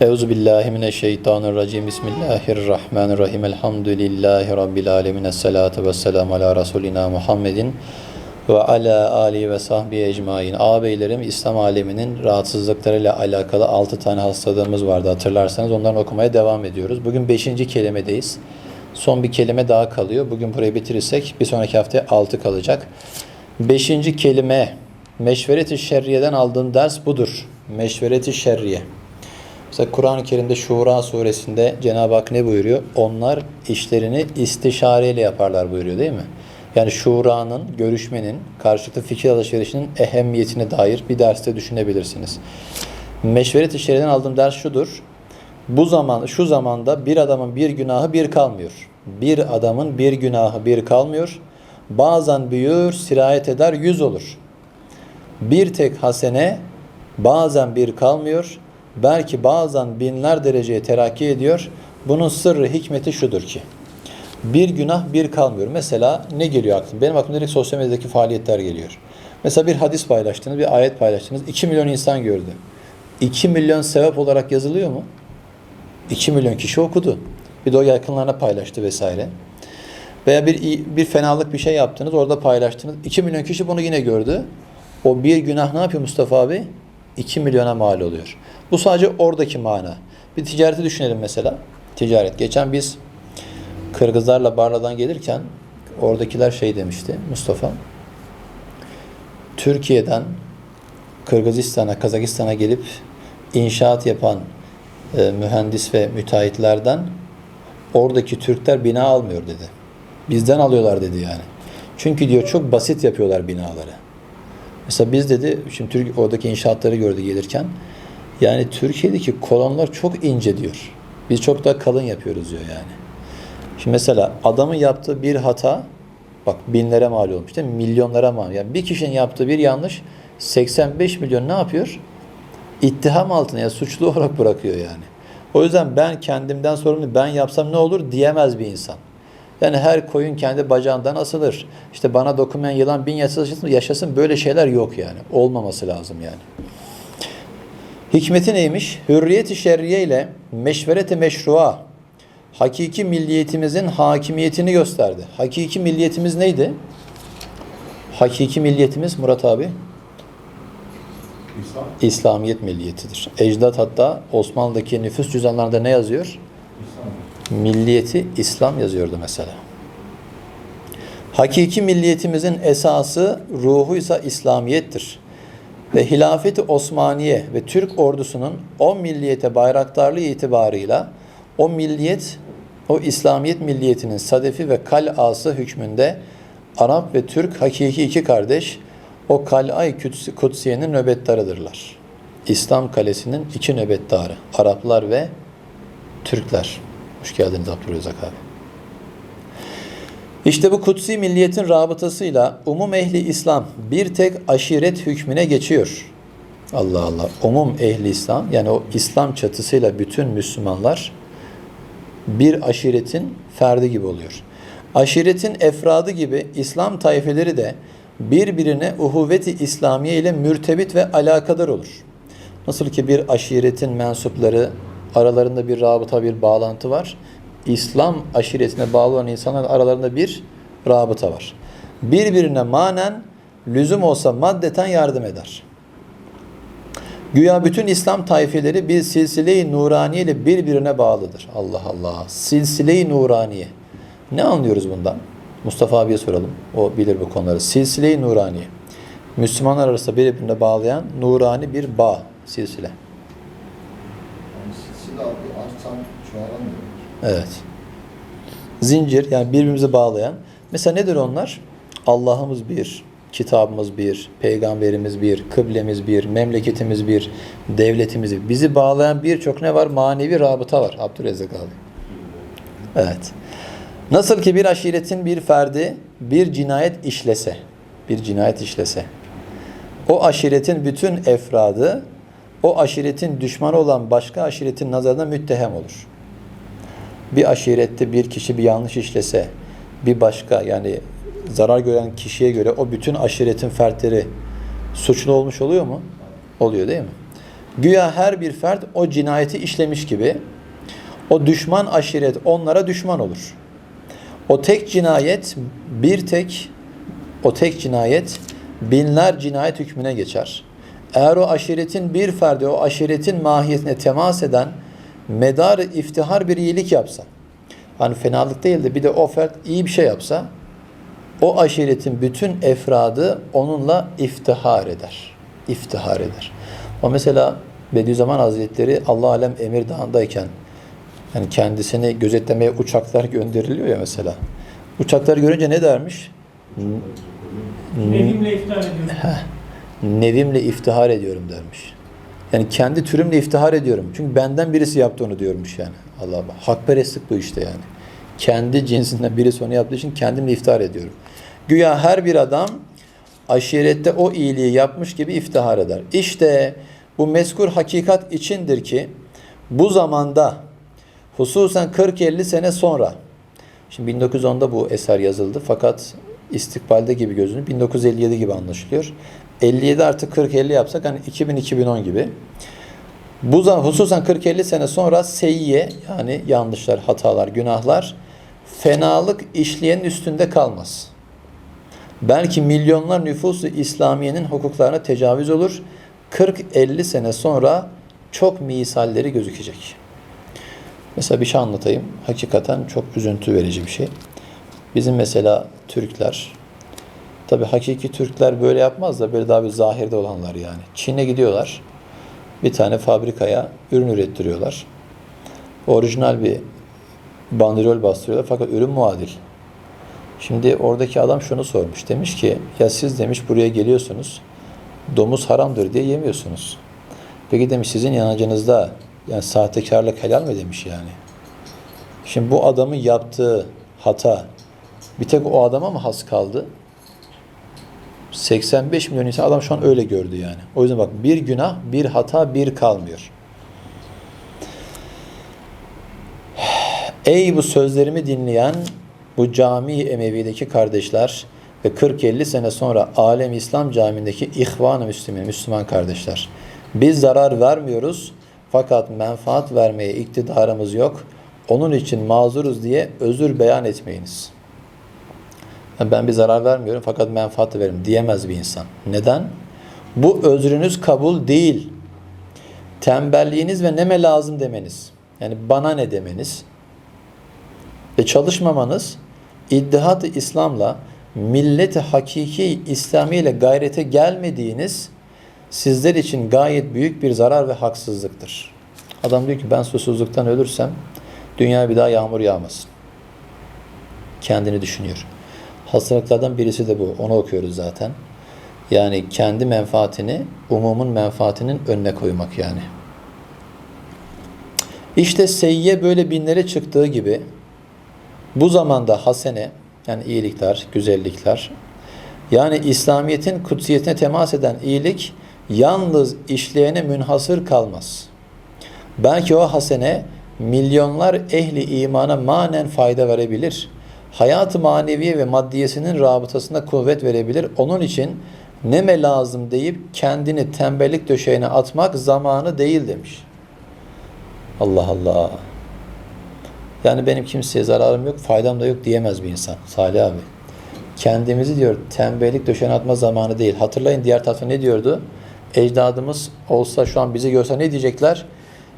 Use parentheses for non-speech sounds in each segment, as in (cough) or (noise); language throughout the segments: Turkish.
Euzu billahi mineşşeytanirracim. Bismillahirrahmanirrahim. Elhamdülillahi rabbil alamin. Essalatu vesselamu ala rasulina Muhammedin ve ala ali ve sahbihi ecmaîn. Ağabeylerim İslam aleminin rahatsızlıklarıyla alakalı 6 tane hastalığımız vardı hatırlarsanız. Onları okumaya devam ediyoruz. Bugün 5. kelimedeyiz. Son bir kelime daha kalıyor. Bugün burayı bitirirsek bir sonraki haftaya 6 kalacak. 5. kelime Meşveret-i Şerriye'den aldığım ders budur. Meşveret-i Şerriye. Mesela Kur'an-ı Kerim'de Şura suresinde Cenab-ı Hak ne buyuruyor? Onlar işlerini istişareyle yaparlar buyuruyor değil mi? Yani şuranın, görüşmenin, karşılıklı fikir alışverişinin ehemmiyetine dair bir derste düşünebilirsiniz. Meşveret işlerinden aldığım ders şudur. Bu zaman, şu zamanda bir adamın bir günahı bir kalmıyor. Bir adamın bir günahı bir kalmıyor. Bazen büyür, sirayet eder, yüz olur. Bir tek hasene bazen bir kalmıyor. Belki bazen binler dereceye terakki ediyor. Bunun sırrı, hikmeti şudur ki. Bir günah bir kalmıyor. Mesela ne geliyor aklıma? Benim aklıma direkt sosyal medyadaki faaliyetler geliyor. Mesela bir hadis paylaştınız, bir ayet paylaştınız. 2 milyon insan gördü. 2 milyon sevap olarak yazılıyor mu? 2 milyon kişi okudu. Bir de o yakınlarına paylaştı vesaire. Veya bir bir fenalık bir şey yaptınız, orada paylaştınız. 2 milyon kişi bunu yine gördü. O bir günah ne yapıyor Mustafa abi? 2 milyona mal oluyor. Bu sadece oradaki mana. Bir ticareti düşünelim mesela. Ticaret. Geçen biz Kırgızlarla Barla'dan gelirken oradakiler şey demişti Mustafa. Türkiye'den Kırgızistan'a, Kazakistan'a gelip inşaat yapan e, mühendis ve müteahhitlerden oradaki Türkler bina almıyor dedi. Bizden alıyorlar dedi yani. Çünkü diyor çok basit yapıyorlar binaları. Mesela biz dedi, şimdi Türk oradaki inşaatları gördü gelirken. Yani Türkiye'deki kolonlar çok ince diyor. Biz çok daha kalın yapıyoruz diyor yani. Şimdi mesela adamın yaptığı bir hata bak binlere mal olmuş değil mi? Milyonlara mal. Yani bir kişinin yaptığı bir yanlış 85 milyon ne yapıyor? İttiham altına ya suçlu (laughs) olarak bırakıyor yani. O yüzden ben kendimden sorumlu ben yapsam ne olur diyemez bir insan. Yani her koyun kendi bacağından asılır. İşte bana dokunmayan yılan bin yaşasın, yaşasın böyle şeyler yok yani. Olmaması lazım yani. Hikmeti neymiş? Hürriyet-i şerriye ile meşveret-i meşrua hakiki milliyetimizin hakimiyetini gösterdi. Hakiki milliyetimiz neydi? Hakiki milliyetimiz Murat abi İslam. İslamiyet milliyetidir. Ecdat hatta Osmanlı'daki nüfus cüzdanlarında ne yazıyor? Milliyeti İslam yazıyordu mesela. Hakiki milliyetimizin esası ruhu ise İslamiyettir. Ve hilafeti Osmaniye ve Türk ordusunun o milliyete bayraktarlığı itibarıyla o milliyet, o İslamiyet milliyetinin sadefi ve kalası hükmünde Arap ve Türk hakiki iki kardeş o kal'ay kutsiyenin nöbettarıdırlar. İslam kalesinin iki nöbettarı. Araplar ve Türkler. Hoş geldiniz Abdülrezzak abi. İşte bu kutsi milliyetin rabıtasıyla umum ehli İslam bir tek aşiret hükmüne geçiyor. Allah Allah. Umum ehli İslam yani o İslam çatısıyla bütün Müslümanlar bir aşiretin ferdi gibi oluyor. Aşiretin efradı gibi İslam tayfeleri de birbirine uhuvveti İslamiye ile mürtebit ve alakadar olur. Nasıl ki bir aşiretin mensupları aralarında bir rabıta, bir bağlantı var. İslam aşiretine bağlı olan insanların aralarında bir rabıta var. Birbirine manen lüzum olsa maddeten yardım eder. Güya bütün İslam tayfeleri bir silsile-i nuraniye ile birbirine bağlıdır. Allah Allah. Silsile-i nuraniye. Ne anlıyoruz bundan? Mustafa abiye soralım. O bilir bu konuları. Silsile-i nuraniye. Müslümanlar arasında birbirine bağlayan nurani bir bağ, silsile. Yani silsile abi artan çoğalamıyor. Evet. Zincir yani birbirimizi bağlayan. Mesela nedir onlar? Allah'ımız bir, kitabımız bir, peygamberimiz bir, kıblemiz bir, memleketimiz bir, devletimiz bir. Bizi bağlayan birçok ne var? Manevi rabıta var. Abdürezzak abi. Evet. Nasıl ki bir aşiretin bir ferdi bir cinayet işlese, bir cinayet işlese, o aşiretin bütün efradı o aşiretin düşmanı olan başka aşiretin nazarında müttehem olur. Bir aşirette bir kişi bir yanlış işlese, bir başka yani zarar gören kişiye göre o bütün aşiretin fertleri suçlu olmuş oluyor mu? Oluyor değil mi? Güya her bir fert o cinayeti işlemiş gibi o düşman aşiret onlara düşman olur. O tek cinayet bir tek o tek cinayet binler cinayet hükmüne geçer. Eğer o aşiretin bir ferdi o aşiretin mahiyetine temas eden medar iftihar bir iyilik yapsa hani fenalık değil de bir de o fert iyi bir şey yapsa o aşiretin bütün efradı onunla iftihar eder. İftihar eder. O mesela Bediüzzaman Hazretleri Allah alem Emir Dağı'ndayken yani kendisini gözetlemeye uçaklar gönderiliyor ya mesela. Uçakları görünce ne dermiş? Nevimle iftar ediyorum. Nevimle iftihar ediyorum dermiş. Yani kendi türümle iftihar ediyorum. Çünkü benden birisi yaptı onu diyormuş yani. Allah Allah. Hakperestlik bu işte yani. Kendi cinsinden birisi onu yaptığı için kendimle iftihar ediyorum. Güya her bir adam aşirette o iyiliği yapmış gibi iftihar eder. İşte bu meskur hakikat içindir ki bu zamanda hususen 40-50 sene sonra şimdi 1910'da bu eser yazıldı fakat istikbalde gibi gözünü 1957 gibi anlaşılıyor. 57 artı 40-50 yapsak hani 2000-2010 gibi. Bu zaman hususen 40-50 sene sonra seyyiye yani yanlışlar, hatalar, günahlar fenalık işleyenin üstünde kalmaz. Belki milyonlar nüfusu İslamiye'nin hukuklarına tecavüz olur. 40-50 sene sonra çok misalleri gözükecek. Mesela bir şey anlatayım. Hakikaten çok üzüntü verici bir şey. Bizim mesela Türkler, tabi hakiki Türkler böyle yapmaz da böyle daha bir zahirde olanlar yani. Çin'e gidiyorlar. Bir tane fabrikaya ürün ürettiriyorlar. Orijinal bir bandrol bastırıyorlar fakat ürün muadil. Şimdi oradaki adam şunu sormuş. Demiş ki ya siz demiş buraya geliyorsunuz. Domuz haramdır diye yemiyorsunuz. Peki demiş sizin inancınızda yani sahtekarlık helal mi demiş yani. Şimdi bu adamın yaptığı hata bir tek o adama mı has kaldı? 85 milyon insan adam şu an öyle gördü yani. O yüzden bak bir günah, bir hata, bir kalmıyor. Ey bu sözlerimi dinleyen bu cami Emevi'deki kardeşler ve 40-50 sene sonra Alem İslam Camii'ndeki İhvan-ı Müslümin, Müslüman kardeşler. Biz zarar vermiyoruz fakat menfaat vermeye iktidarımız yok. Onun için mazuruz diye özür beyan etmeyiniz. Ben bir zarar vermiyorum fakat menfaat veririm diyemez bir insan. Neden? Bu özrünüz kabul değil. Tembelliğiniz ve neme lazım demeniz. Yani bana ne demeniz. Ve çalışmamanız iddihat-ı İslam'la milleti hakiki İslami ile gayrete gelmediğiniz sizler için gayet büyük bir zarar ve haksızlıktır. Adam diyor ki ben susuzluktan ölürsem dünya bir daha yağmur yağmasın. Kendini düşünüyor. Hastalıklardan birisi de bu. Onu okuyoruz zaten. Yani kendi menfaatini umumun menfaatinin önüne koymak yani. İşte seyye böyle binlere çıktığı gibi bu zamanda hasene yani iyilikler, güzellikler yani İslamiyet'in kutsiyetine temas eden iyilik yalnız işleyene münhasır kalmaz. Belki o hasene milyonlar ehli imana manen fayda verebilir. Hayat-ı maneviye ve maddiyesinin rabıtasında kuvvet verebilir. Onun için neme lazım deyip kendini tembellik döşeğine atmak zamanı değil demiş. Allah Allah. Yani benim kimseye zararım yok, faydam da yok diyemez bir insan. Salih abi. Kendimizi diyor tembellik döşeğine atma zamanı değil. Hatırlayın diğer tarafta ne diyordu? Ecdadımız olsa şu an bizi görse ne diyecekler?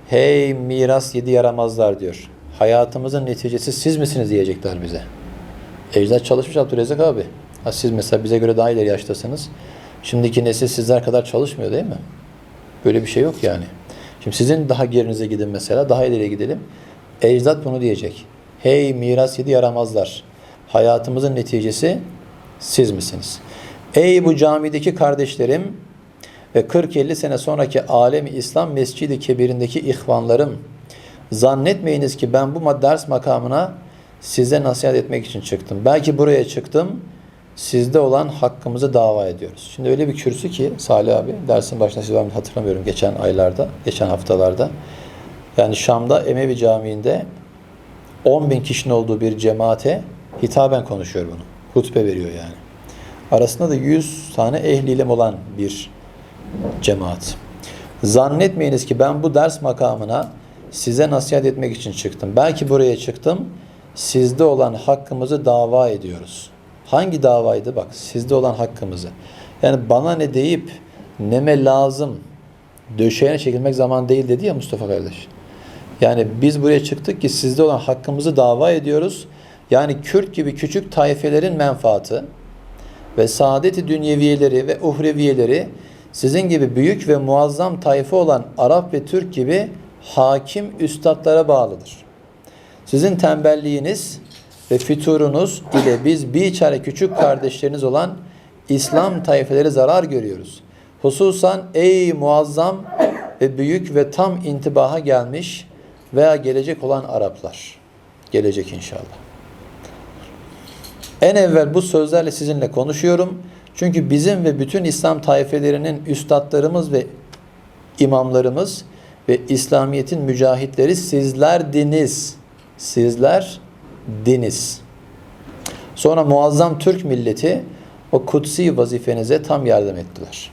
Hey miras yedi yaramazlar diyor. Hayatımızın neticesi siz misiniz diyecekler bize. Ecdat çalışmış Abdülrezzak abi. Ha siz mesela bize göre daha ileri yaştasınız. Şimdiki nesil sizler kadar çalışmıyor değil mi? Böyle bir şey yok yani. Şimdi sizin daha gerinize gidin mesela, daha ileriye gidelim. Ecdat bunu diyecek. Hey miras yedi yaramazlar. Hayatımızın neticesi siz misiniz? Ey bu camideki kardeşlerim ve 40-50 sene sonraki alemi İslam Mescidi Kebir'indeki ihvanlarım. Zannetmeyiniz ki ben bu ders makamına size nasihat etmek için çıktım. Belki buraya çıktım, sizde olan hakkımızı dava ediyoruz. Şimdi öyle bir kürsü ki Salih abi, dersin başında siz mı hatırlamıyorum geçen aylarda, geçen haftalarda. Yani Şam'da Emevi Camii'nde 10 bin kişinin olduğu bir cemaate hitaben konuşuyor bunu. Hutbe veriyor yani. Arasında da 100 tane ehli ilim olan bir cemaat. Zannetmeyiniz ki ben bu ders makamına size nasihat etmek için çıktım. Belki buraya çıktım. Sizde olan hakkımızı dava ediyoruz. Hangi davaydı? Bak sizde olan hakkımızı. Yani bana ne deyip neme lazım döşeğine çekilmek zaman değil dedi ya Mustafa kardeş. Yani biz buraya çıktık ki sizde olan hakkımızı dava ediyoruz. Yani Kürt gibi küçük taifelerin menfaatı ve saadeti dünyeviyeleri ve uhreviyeleri sizin gibi büyük ve muazzam tayfa olan Arap ve Türk gibi hakim üstadlara bağlıdır. Sizin tembelliğiniz ve füturunuz ile biz bir çare küçük kardeşleriniz olan İslam tayfeleri zarar görüyoruz. Hususan ey muazzam ve büyük ve tam intibaha gelmiş veya gelecek olan Araplar. Gelecek inşallah. En evvel bu sözlerle sizinle konuşuyorum. Çünkü bizim ve bütün İslam taifelerinin üstadlarımız ve imamlarımız ve İslamiyet'in mücahitleri sizlerdiniz. Sizler diniz. Sonra muazzam Türk milleti o kutsi vazifenize tam yardım ettiler.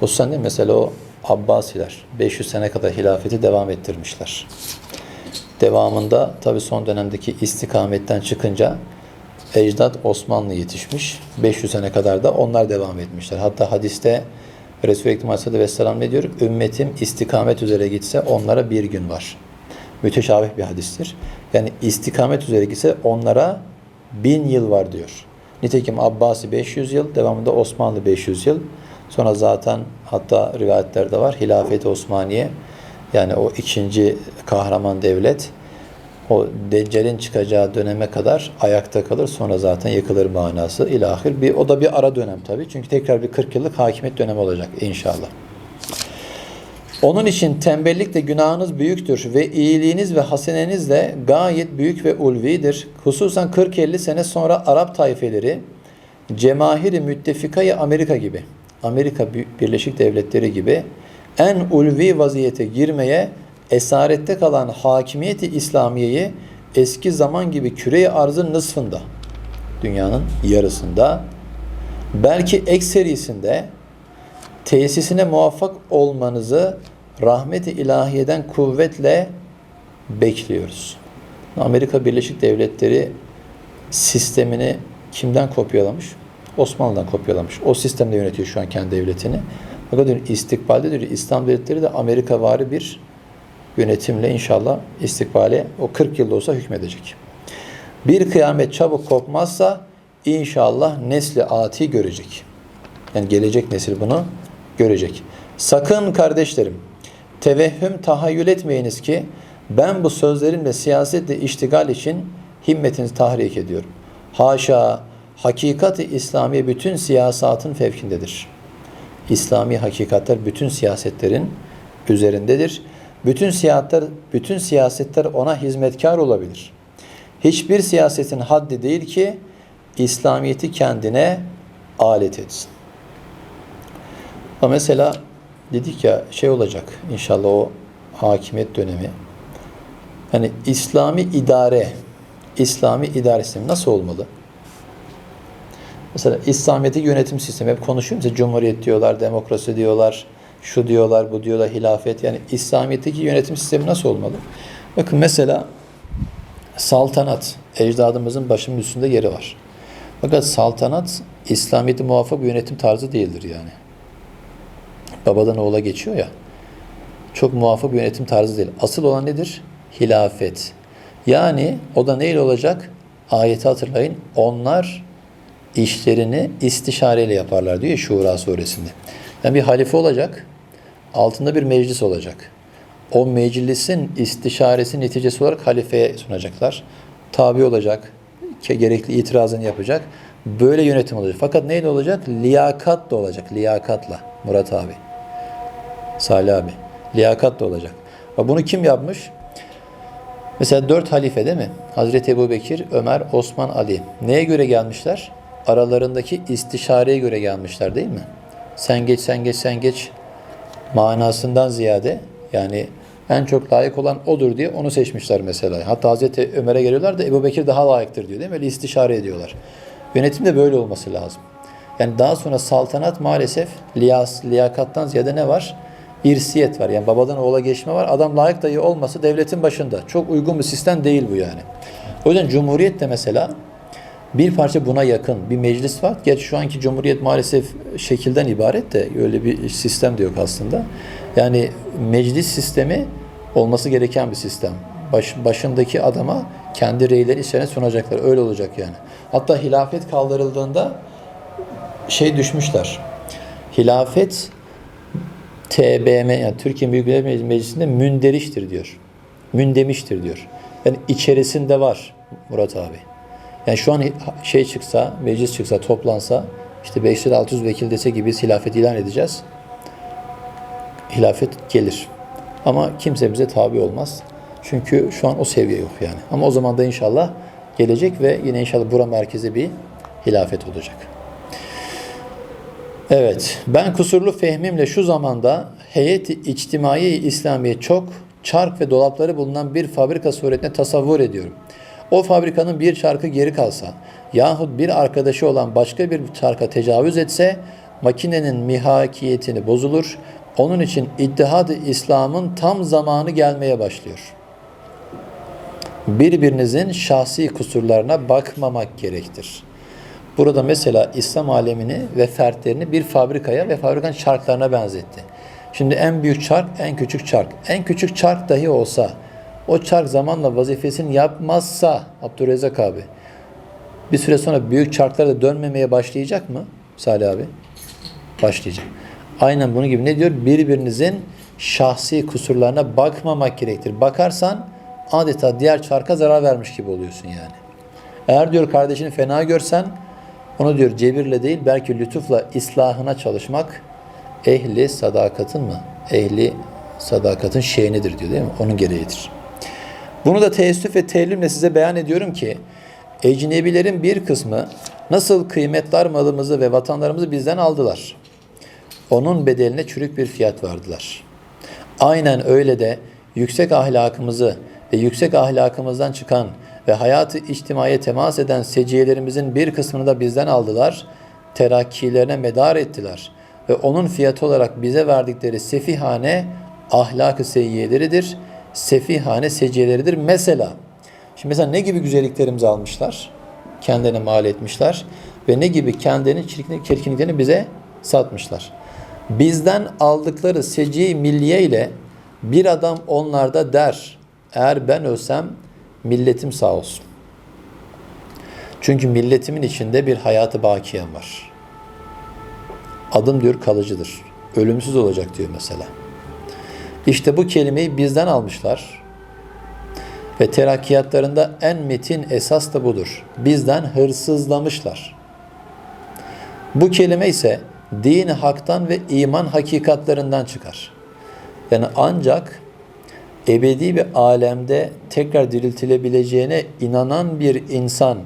Hususen de mesela o Abbasiler 500 sene kadar hilafeti devam ettirmişler. Devamında tabi son dönemdeki istikametten çıkınca ecdat Osmanlı yetişmiş. 500 sene kadar da onlar devam etmişler. Hatta hadiste Resulü Ekrem Aleyhisselatü Vesselam ne diyor? Ümmetim istikamet üzere gitse onlara bir gün var. Müteşabih bir hadistir. Yani istikamet üzere gitse onlara bin yıl var diyor. Nitekim Abbasi 500 yıl, devamında Osmanlı 500 yıl. Sonra zaten hatta rivayetlerde var. Hilafeti Osmaniye yani o ikinci kahraman devlet o Deccal'in çıkacağı döneme kadar ayakta kalır. Sonra zaten yıkılır manası ilahir. Bir, o da bir ara dönem tabii. Çünkü tekrar bir 40 yıllık hakimiyet dönemi olacak inşallah. Onun için tembellik de günahınız büyüktür ve iyiliğiniz ve haseneniz de gayet büyük ve ulvidir. Hususan 40-50 sene sonra Arap tayfeleri cemahiri müttefikayı Amerika gibi, Amerika Birleşik Devletleri gibi en ulvi vaziyete girmeye esarette kalan hakimiyeti İslamiye'yi eski zaman gibi küre arzın nısfında, dünyanın yarısında, belki ekserisinde tesisine muvaffak olmanızı rahmeti ilahiyeden kuvvetle bekliyoruz. Amerika Birleşik Devletleri sistemini kimden kopyalamış? Osmanlı'dan kopyalamış. O sistemde yönetiyor şu an kendi devletini. Fakat diyor, istikbalde diyor, İslam devletleri de Amerika vari bir yönetimle inşallah istikbale o 40 yılda olsa hükmedecek. Bir kıyamet çabuk kopmazsa inşallah nesli ati görecek. Yani gelecek nesil bunu görecek. Sakın kardeşlerim tevehhüm tahayyül etmeyiniz ki ben bu sözlerimle siyasetle iştigal için himmetinizi tahrik ediyorum. Haşa hakikati İslami bütün siyasatın fevkindedir. İslami hakikatler bütün siyasetlerin üzerindedir. Bütün siyasetler, bütün siyasetler ona hizmetkar olabilir. Hiçbir siyasetin haddi değil ki İslamiyeti kendine alet etsin. Ama mesela dedik ya şey olacak inşallah o hakimiyet dönemi. Hani İslami idare, İslami idare sistemi nasıl olmalı? Mesela İslamiyet'i yönetim sistemi hep konuşuyor. Mesela cumhuriyet diyorlar, demokrasi diyorlar, şu diyorlar, bu diyorlar, hilafet. Yani İslamiyet'teki yönetim sistemi nasıl olmalı? Bakın mesela saltanat, ecdadımızın başının üstünde yeri var. Fakat saltanat İslamiyet'e muvaffak bir yönetim tarzı değildir yani. Babadan oğula geçiyor ya. Çok muvaffak bir yönetim tarzı değil. Asıl olan nedir? Hilafet. Yani o da neyle olacak? Ayeti hatırlayın. Onlar işlerini istişareyle yaparlar diyor ya Şura suresinde. Yani bir halife olacak, altında bir meclis olacak. O meclisin istişaresi neticesi olarak halifeye sunacaklar. Tabi olacak, gerekli itirazını yapacak. Böyle yönetim olacak. Fakat neyle olacak? Liyakat da olacak. Liyakatla. Murat abi. Salih abi. Liyakat da olacak. Ve bunu kim yapmış? Mesela dört halife değil mi? Hazreti Ebu Bekir, Ömer, Osman, Ali. Neye göre gelmişler? Aralarındaki istişareye göre gelmişler değil mi? Sen geç, sen geç, sen geç manasından ziyade yani en çok layık olan odur diye onu seçmişler mesela. Hatta Hazreti Ömer'e geliyorlar da Ebu Bekir daha layıktır diyor değil mi? Öyle istişare ediyorlar. Yönetim de böyle olması lazım. Yani daha sonra saltanat maalesef liyas, liyakattan ziyade ne var? İrsiyet var. Yani babadan oğula geçme var. Adam layık dayı olması devletin başında. Çok uygun bir sistem değil bu yani. O yüzden Cumhuriyet de mesela bir parça buna yakın bir meclis var. Gerçi şu anki Cumhuriyet maalesef şekilden ibaret de öyle bir sistem de yok aslında. Yani meclis sistemi olması gereken bir sistem. Baş, başındaki adama kendi reyleri içerine sunacaklar. Öyle olacak yani. Hatta hilafet kaldırıldığında şey düşmüşler. Hilafet TBM yani Türkiye Büyük Millet Meclisi'nde münderiştir diyor. Mündemiştir diyor. Yani içerisinde var Murat abi. Yani şu an şey çıksa, meclis çıksa, toplansa işte 500 600 vekil dese gibi hilafet ilan edeceğiz. Hilafet gelir. Ama kimse bize tabi olmaz. Çünkü şu an o seviye yok yani. Ama o zaman da inşallah gelecek ve yine inşallah bura merkezi bir hilafet olacak. Evet, ben kusurlu fehmimle şu zamanda heyeti içtimai İslamiye çok çark ve dolapları bulunan bir fabrika suretine tasavvur ediyorum. O fabrikanın bir çarkı geri kalsa yahut bir arkadaşı olan başka bir çarka tecavüz etse makinenin mihakiyetini bozulur. Onun için ittihad-ı İslam'ın tam zamanı gelmeye başlıyor. Birbirinizin şahsi kusurlarına bakmamak gerektir. Burada mesela İslam alemini ve fertlerini bir fabrikaya ve fabrikanın çarklarına benzetti. Şimdi en büyük çark, en küçük çark. En küçük çark dahi olsa, o çark zamanla vazifesini yapmazsa Abdurrezzak abi, bir süre sonra büyük çarklar da dönmemeye başlayacak mı Salih abi? Başlayacak. Aynen bunun gibi ne diyor? Birbirinizin şahsi kusurlarına bakmamak gerektir. Bakarsan adeta diğer çarka zarar vermiş gibi oluyorsun yani. Eğer diyor kardeşini fena görsen onu diyor cebirle değil belki lütufla islahına çalışmak ehli sadakatın mı? Ehli sadakatın şeyinidir diyor değil mi? Onun gereğidir. Bunu da teessüf ve teellimle size beyan ediyorum ki ecnebilerin bir kısmı nasıl kıymetli malımızı ve vatanlarımızı bizden aldılar. Onun bedeline çürük bir fiyat verdiler. Aynen öyle de yüksek ahlakımızı ve yüksek ahlakımızdan çıkan ve hayatı içtimaiye temas eden seciyelerimizin bir kısmını da bizden aldılar, terakkilerine medar ettiler ve onun fiyatı olarak bize verdikleri sefihane ahlak-ı seyyiyeleridir, sefihane seciyeleridir. Mesela, şimdi mesela ne gibi güzelliklerimizi almışlar, kendine mal etmişler ve ne gibi kendini çirkinliklerini bize satmışlar. Bizden aldıkları seciye milliye ile bir adam onlarda der, eğer ben ölsem milletim sağ olsun. Çünkü milletimin içinde bir hayatı bakiyem var. Adım diyor kalıcıdır. Ölümsüz olacak diyor mesela. İşte bu kelimeyi bizden almışlar. Ve terakkiyatlarında en metin esas da budur. Bizden hırsızlamışlar. Bu kelime ise din haktan ve iman hakikatlerinden çıkar. Yani ancak ebedi bir alemde tekrar diriltilebileceğine inanan bir insan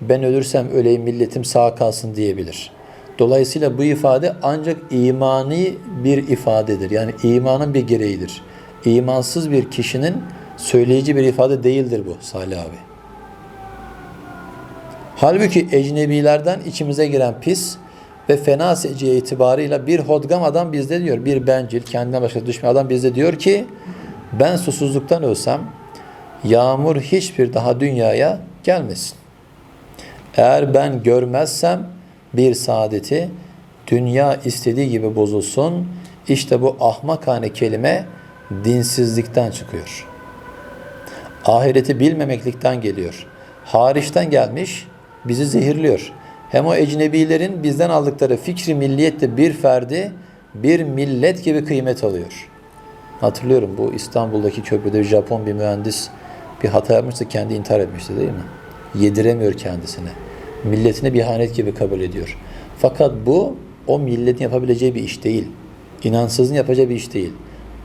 ben ölürsem öleyim milletim sağ kalsın diyebilir. Dolayısıyla bu ifade ancak imani bir ifadedir. Yani imanın bir gereğidir. İmansız bir kişinin söyleyici bir ifade değildir bu Salih abi. Halbuki ecnebilerden içimize giren pis ve fena seciye itibarıyla bir hodgam adam bizde diyor. Bir bencil, kendine başka düşman adam bizde diyor ki ben susuzluktan ölsem yağmur hiçbir daha dünyaya gelmesin. Eğer ben görmezsem bir saadeti dünya istediği gibi bozulsun. İşte bu ahmakane kelime dinsizlikten çıkıyor. Ahireti bilmemeklikten geliyor. Hariçten gelmiş bizi zehirliyor. Hem o ecnebilerin bizden aldıkları fikri milliyette bir ferdi bir millet gibi kıymet alıyor. Hatırlıyorum bu İstanbul'daki köprüde Japon bir mühendis bir hata yapmıştı kendi intihar etmişti değil mi? Yediremiyor kendisine. Milletine bir ihanet gibi kabul ediyor. Fakat bu o milletin yapabileceği bir iş değil. İnansızın yapacağı bir iş değil.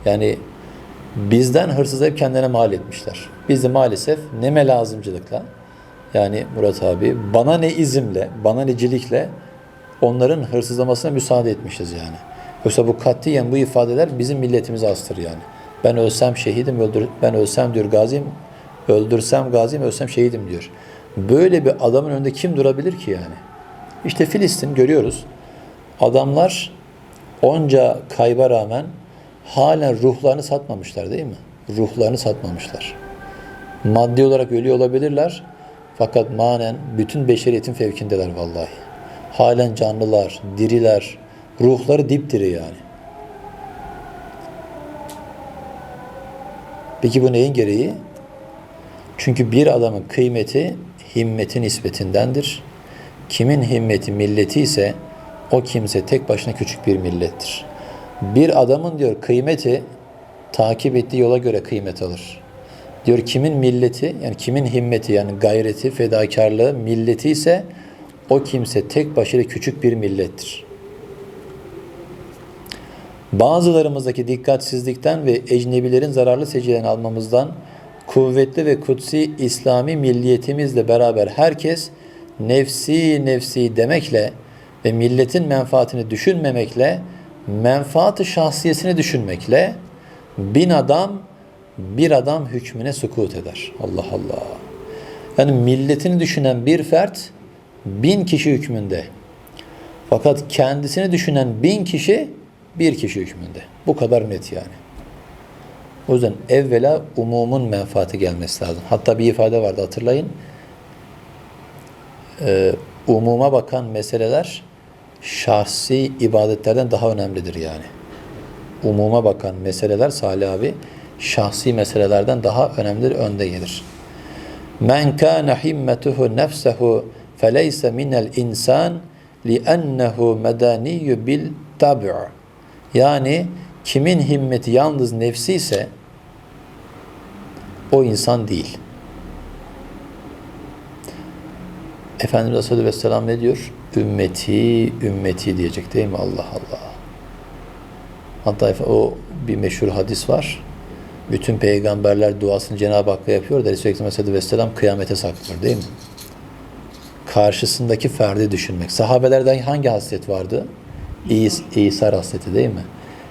Yani bizden hırsızlayıp kendine mal etmişler. Biz de maalesef neme lazımcılıkla yani Murat abi bana ne izimle, bana necilikle onların hırsızlamasına müsaade etmişiz yani. Yoksa bu katiyen bu ifadeler bizim milletimize astır yani. Ben ölsem şehidim, öldür, ben ölsem diyor gaziyim, öldürsem gaziyim, ölsem şehidim diyor. Böyle bir adamın önünde kim durabilir ki yani? İşte Filistin görüyoruz. Adamlar onca kayba rağmen halen ruhlarını satmamışlar değil mi? Ruhlarını satmamışlar. Maddi olarak ölüyor olabilirler. Fakat manen bütün beşeriyetin fevkindeler vallahi. Halen canlılar, diriler. Ruhları dipdiri yani. Peki bu neyin gereği? Çünkü bir adamın kıymeti himmeti nispetindendir. Kimin himmeti milleti ise o kimse tek başına küçük bir millettir. Bir adamın diyor kıymeti takip ettiği yola göre kıymet alır. Diyor kimin milleti yani kimin himmeti yani gayreti, fedakarlığı, milleti ise o kimse tek başına küçük bir millettir. Bazılarımızdaki dikkatsizlikten ve ecnebilerin zararlı secdelerini almamızdan kuvvetli ve kutsi İslami milliyetimizle beraber herkes nefsi nefsi demekle ve milletin menfaatini düşünmemekle, menfaat-ı şahsiyesini düşünmekle bin adam bir adam hükmüne sukut eder. Allah Allah. Yani milletini düşünen bir fert bin kişi hükmünde. Fakat kendisini düşünen bin kişi bir kişi hükmünde. Bu kadar net yani. O yüzden evvela umumun menfaati gelmesi lazım. Hatta bir ifade vardı hatırlayın. Ee, umuma bakan meseleler şahsi ibadetlerden daha önemlidir yani. Umuma bakan meseleler Salih abi şahsi meselelerden daha önemlidir, önde gelir. Men kana himmetuhu nefsehu feleyse minel insan li'ennehu medaniyyu bil tab'u. Yani kimin himmeti yalnız nefsi ise o insan değil. Efendimiz Aleyhisselatü Vesselam ne diyor? Ümmeti, ümmeti diyecek değil mi? Allah Allah. Hatta o bir meşhur hadis var. Bütün peygamberler duasını Cenab-ı Hakk'a yapıyor Resulü Aleyhisselatü Vesselam kıyamete saklıyor değil mi? Karşısındaki ferdi düşünmek. Sahabelerden hangi haslet vardı? İs, İsar hasleti değil mi?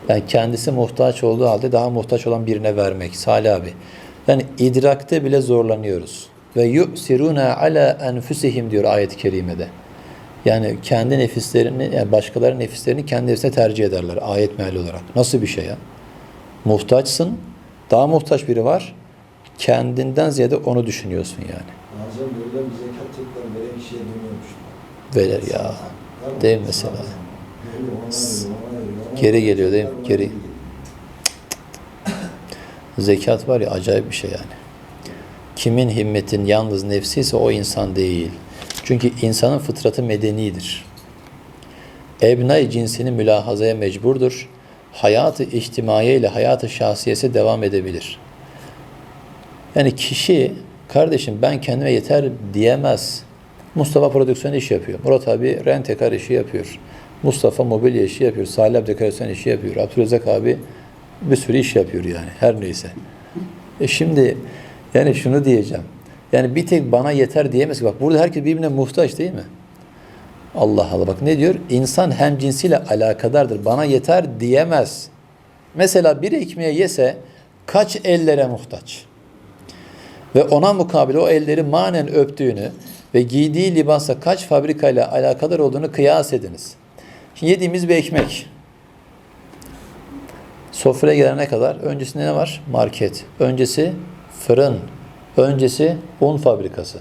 Yani kendisi muhtaç olduğu halde daha muhtaç olan birine vermek. Salih abi. Yani idrakte bile zorlanıyoruz. Ve yu'siruna ala enfusihim diyor ayet-i kerimede. Yani kendi nefislerini, yani başkalarının nefislerini kendi nefsine tercih ederler ayet meali olarak. Nasıl bir şey ya? Muhtaçsın, daha muhtaç biri var. Kendinden ziyade onu düşünüyorsun yani. Bazen bir zekat tekrar veren kişiye dönüyormuş. Verir ya. Değil mesela? Geri geliyor değil mi? Geri. Zekat var ya acayip bir şey yani. Kimin himmetin yalnız nefsi ise o insan değil. Çünkü insanın fıtratı medenidir. Ebnay cinsini mülahazaya mecburdur. Hayatı içtimaiye ile hayatı şahsiyesi devam edebilir. Yani kişi kardeşim ben kendime yeter diyemez. Mustafa prodüksiyon iş yapıyor. Murat abi rentekar işi yapıyor. Mustafa mobilya işi yapıyor. Salih dekorasyon işi yapıyor. Abdülrezzak abi bir sürü iş yapıyor yani her neyse. E şimdi yani şunu diyeceğim. Yani bir tek bana yeter diyemez ki. Bak burada herkes birbirine muhtaç değil mi? Allah Allah bak ne diyor? İnsan hem cinsiyle alakadardır. Bana yeter diyemez. Mesela bir ekmeği yese kaç ellere muhtaç? Ve ona mukabil o elleri manen öptüğünü ve giydiği libasa kaç fabrikayla alakadar olduğunu kıyas ediniz. Şimdi yediğimiz bir ekmek. Sofraya gelene kadar öncesinde ne var? Market. Öncesi fırın. Öncesi un fabrikası.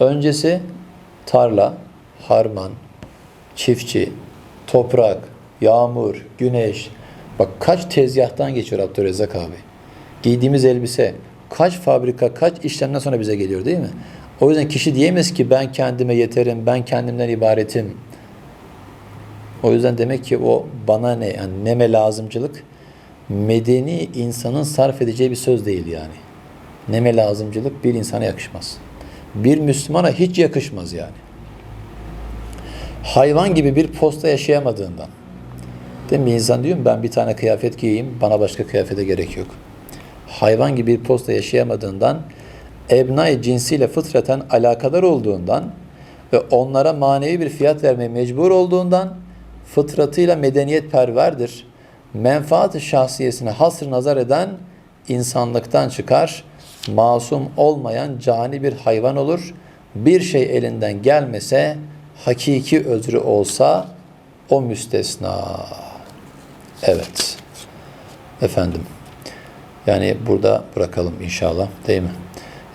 Öncesi tarla, harman, çiftçi, toprak, yağmur, güneş. Bak kaç tezgahtan geçiyor Abdurrezzak abi. Giydiğimiz elbise kaç fabrika, kaç işlemden sonra bize geliyor değil mi? O yüzden kişi diyemez ki ben kendime yeterim, ben kendimden ibaretim. O yüzden demek ki o bana ne, yani neme lazımcılık medeni insanın sarf edeceği bir söz değil yani. Neme lazımcılık bir insana yakışmaz. Bir Müslümana hiç yakışmaz yani. Hayvan gibi bir posta yaşayamadığından. Değil mi? İnsan diyor mu ben bir tane kıyafet giyeyim, bana başka kıyafete gerek yok. Hayvan gibi bir posta yaşayamadığından, ebnai cinsiyle fıtraten alakadar olduğundan ve onlara manevi bir fiyat vermeye mecbur olduğundan fıtratıyla medeniyet perverdir. Menfaat-ı şahsiyesine hasr nazar eden insanlıktan çıkar, masum olmayan cani bir hayvan olur. Bir şey elinden gelmese, hakiki özrü olsa o müstesna. Evet. Efendim. Yani burada bırakalım inşallah değil mi?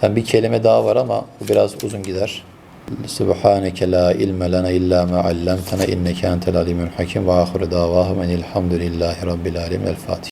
Yani bir kelime daha var ama biraz uzun gider. Subhaneke la ilme lena illa ma allamtena inneke entel alimul hakim ve ahiru davahu menilhamdülillahi rabbil alemin. El Fatiha.